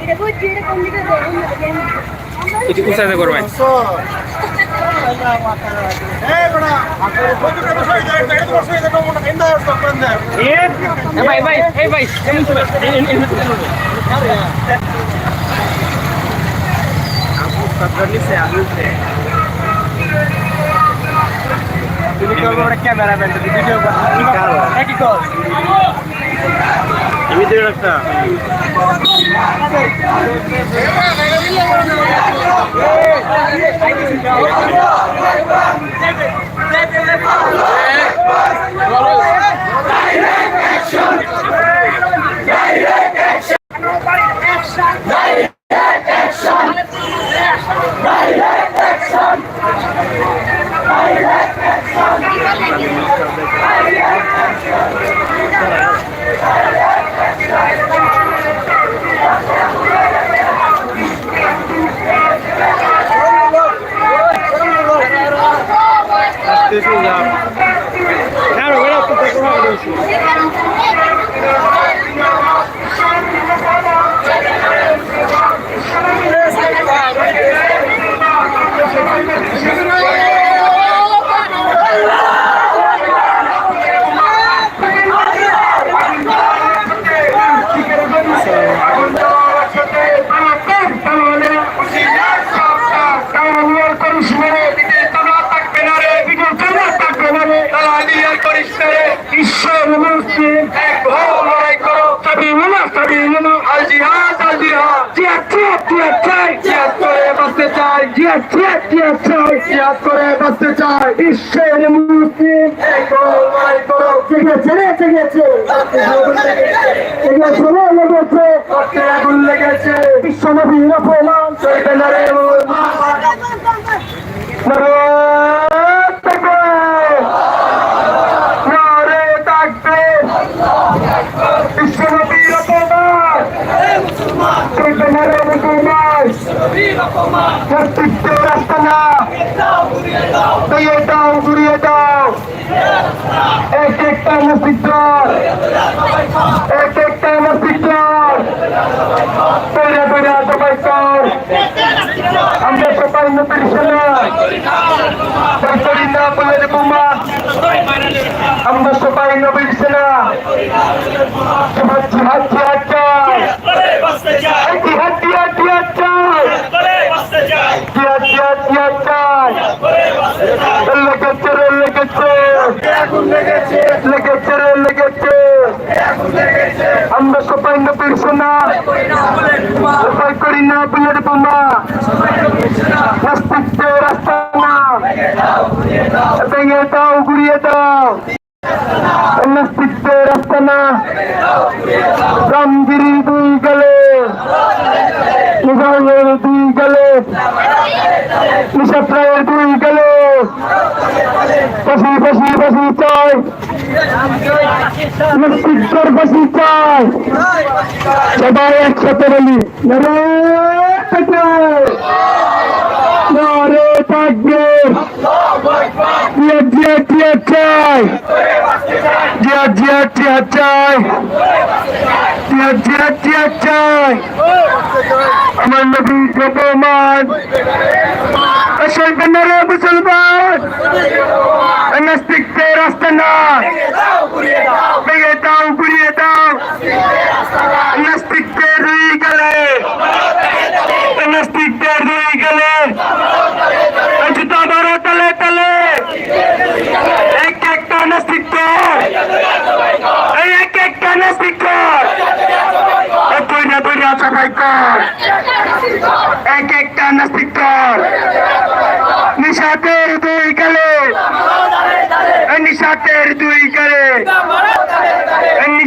এটা কোন উঁচাতে করবেন ভাই ভাই এই ভাই কেমন ছিল ক্যামেরা ম্যান ভিডিও কি কর আমি তো একটা ঈশ্বর Gracias. জিহাদ চাই করে বাঁচতে চাই ঈশ্বর মুসলিম জেগেছে রে জেগেছে জেগেছে লেগেছে রক্তে আগুন লেগেছে বিশ্ব নবীর অপমান চলবে না দিয়ে দাও ঘুরিয়ে দাও। এক একটা মসজিদ এক একটা মসজিদ তৈরি করে সবাই কর আমরা সবাই নবীর সেনা না বলে বোমা আমরা সবাই নবীর সেনা এই জিহাদ জিহাদ জিহাদ আমরা সবাই নবীর সেনা ভয় করি না বুলেট বোমা নাস্তিকদের রাস্তা না ভেঙে দাও ঘুরিয়ে দাও নাস্তিকদের রাস্তা না রামগিরি দুই গেলে মুঘলের দুই গেলে নিশাপ্রায়ের দুই গেল। ফাঁসি ফাঁসি ফাঁসি চাই। নাস্তিকদের ফাঁসি চাই। সবাই একসাথে বলি নারে থাকবে জিয়া জিয়া জিয়া চাই জিয়া জিয়া জিয়া চাই জিয়া জিয়া জিয়া চাই আমার নবী জগমান আসল বেনারে মুসলমান নাস্তিকদের রাস্তা না ভেঙে দাও ঘুরিয়ে দাও নাস্তিকদের রয়ে গেলে নাস্তিকদের রয়ে গেলে জুতা মারো তলে তলে এক একটা নাস্তিক এই এক একটা নাস্তিক দুইটা দুইটা সবাই কর এক একটা নাস্তিক নিশাতের দুই কালে নিশাতের দুই গেলে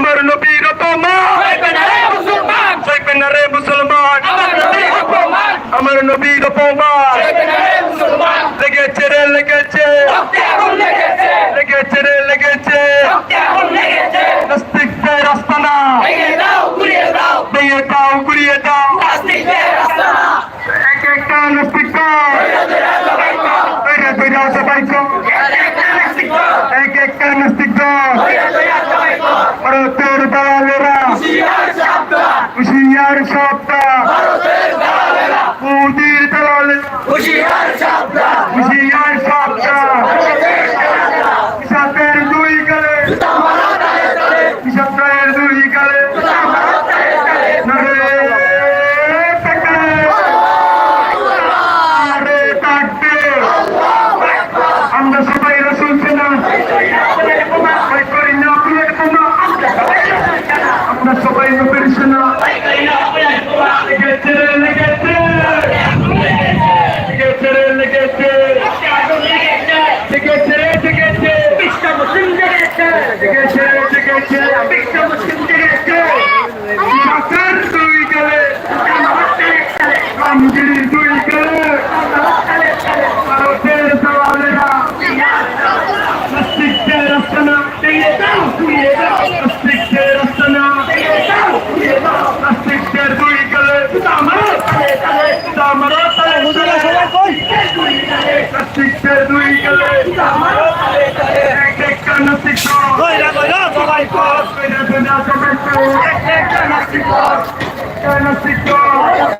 আমরা না নবীর অপমান সইবে না রে মুসলমান। আমার নবীর অপমান লেগেছে রে লেগেছে। লেগেছে। রে লেগেছে। নাস্তিকদের আস্তানা ভেঙে দাও গুড়িয়ে দাও। এক একটা নাস্তিক তৈরি তৈরি Cyclops, we're the Nazi Cyclops, Cyclops, Cyclops,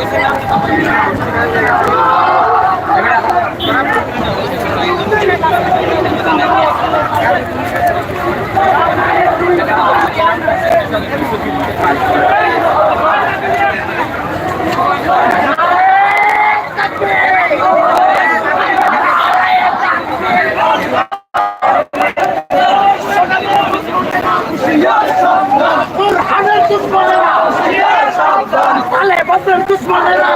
একটা নাস্তিক তালেবানদের দুশ্মনেরা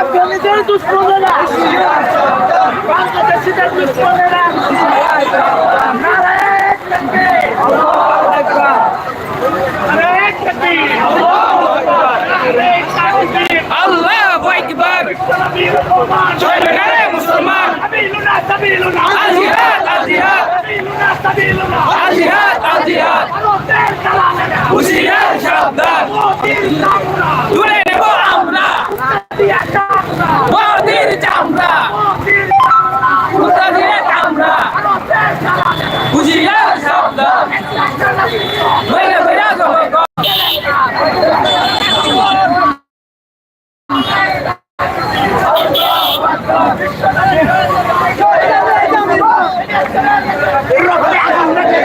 আফগানিদের দুশ্মনেরা বাংলাদেশিদের দুশ্মনেরা! আল্লাহ আকবার! জয় মুসলমান সাবিলুনা, সাবিলুনা! আল জিহাদ আল জিহাদ সাবিলুনা, সাবিলুনা! আল জিহাদ আল জিহাদ ভারতের দালালেরা! হুশিয়ার! তুলে নেব আমরা! মোদির চামড়া মোদির চামড়া! মুতাদের চামড়া ভারতের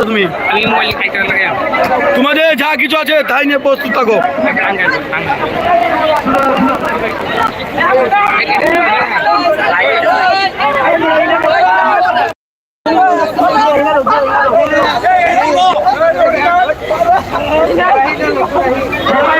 কোথায় তুমি? আমি মোবাইল খাইতে লাগে? তোমাদের যা কিছু আছে তাই নিয়ে প্রস্তুত থাকো। মার মার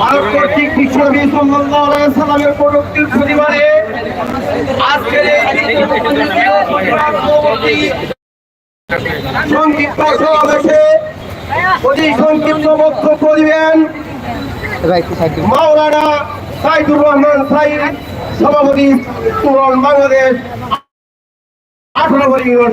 ভারত কর্তৃক বিশ্বনবী সংক্ষিপ্ত সমাবেশে অতি সংক্ষিপ্ত বক্তব্য দিবেন মাওলানা সাইদুর রহমান সাইদ সভাপতি পুরন বাংলাদেশ আঠারো ইউনিয়ন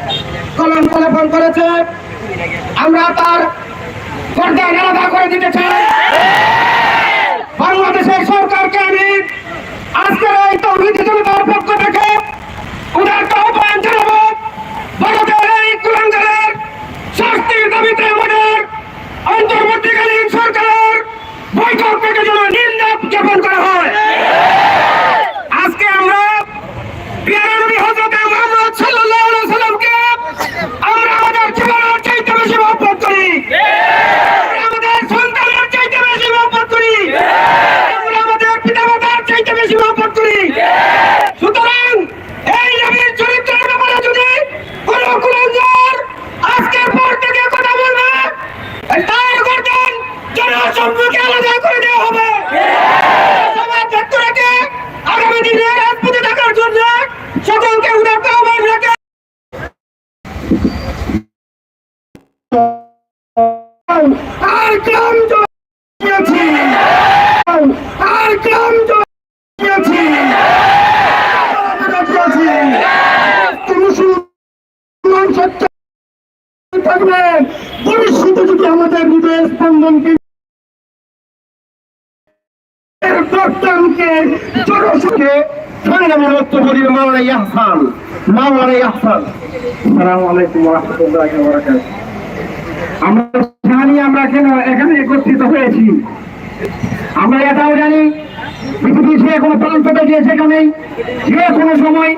কলঙ্ক লেপন করেছে। আমরা তার পর্দায় আলাদা করে দিতে চাই। বাংলাদেশের সরকারকে আমি আজকের এই তৌহিদি জনতার পক্ষ থেকে উদার আহ্বান জানাব। ভারতের এই কুলাঙ্গারের শাস্তির দাবিতে আমাদের অন্তর্বর্তীকালীন সরকারের বৈঠক থেকে যেন নিন্দা জ্ঞাপন করা হয়। আজকে আমরা হযরত মুহাম্মদ সাল্লাল্লাহু আলাইহি সাল্লামকে আমরা আমাদের জীবনের চাইতে বেশি মহব্বত করি আমরা আমাদের সন্তানের চাইতে বেশি মহব্বত করি আমরা আমাদের পিতামাতার চাইতে বেশি মহব্বত করি সুতরাং এই নবীর চরিত্রের ব্যাপারে যদি কোন কুলাঙ্গার আজকের পর থেকে কথা বলবে তার গর্দন জনসম্মুখে আলাদা করে দেওয়া হবে সমাজ ভেক্টরকে আগামী দিনে রাজপথে থাকার জন্য সকলকে উদারতা আহ্বান রেখে আর গ্রাম দিয়েছি আর গ্রাম দিয়েছি তুমি সুমান সত্য থাকবে ভবিষ্যতে যদি আমাদের হৃদয়ের স্পন্দনকে আলাইকুম আমরা কেন এখানে হয়েছি। আমরা এটাও জানি যে কোনো সময়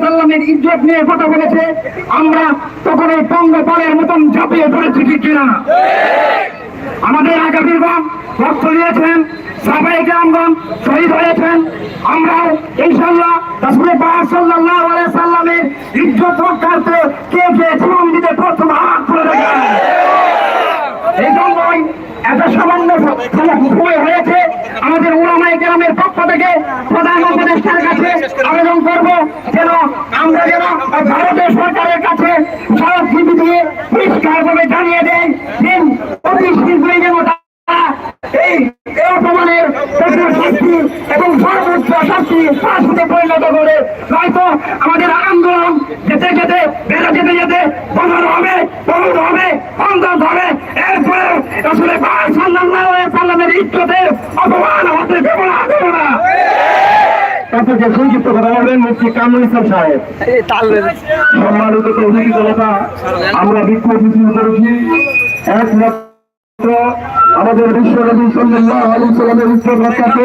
সাল্লামের ইজ্জত নিয়ে কথা বলেছে, আমরা তখন এই পঙ্গপালের মতন ঝাঁপিয়ে পড়েছি, ঠিক কিনা? আমাদের আগামীগণ রক্ত দিয়েছেন সাবাই গ্রামগণ শহীদ হয়েছেন। আমরাও ইনশাল্লাহ রাসূল পাক সাল্লাল্লাহু আলাইহি সাল্লামের ইজ্জত রক্ষার্থে কে কে জীবন দিতে প্রথম হাত তুলে রাখেন এই জন্যই এত হয়েছে। আমাদের উলামাই গ্রামের পক্ষ থেকে প্রধান উপদেষ্টার কাছে আবেদন করব যেন আমরা যেন ভারতের সরকারের কাছে সব চিঠি দিয়ে জানিয়ে দেন দিন অতি শীঘ্রই যেন তারা এই এই অপমানের কঠোর শাস্তি এবং সর্বোচ্চ শাস্তি পরিণত করে। নয়তো আমাদের আন্দোলন যেতে যেতে, বেড়ে যেতে যেতে বন্ধ হবে প্রমোদ হবে সংঘাত হবে। এরপরে আসলে সাল্লামের ইজ্জতের অপমান হতে দেব না দেব না। আমরা বিক্ষোভ মিছিল করেছি আমাদের বিশ্ব নবী সাল্লাল্লাহু আলাইহি সাল্লামের ইজ্জত রক্ষাতে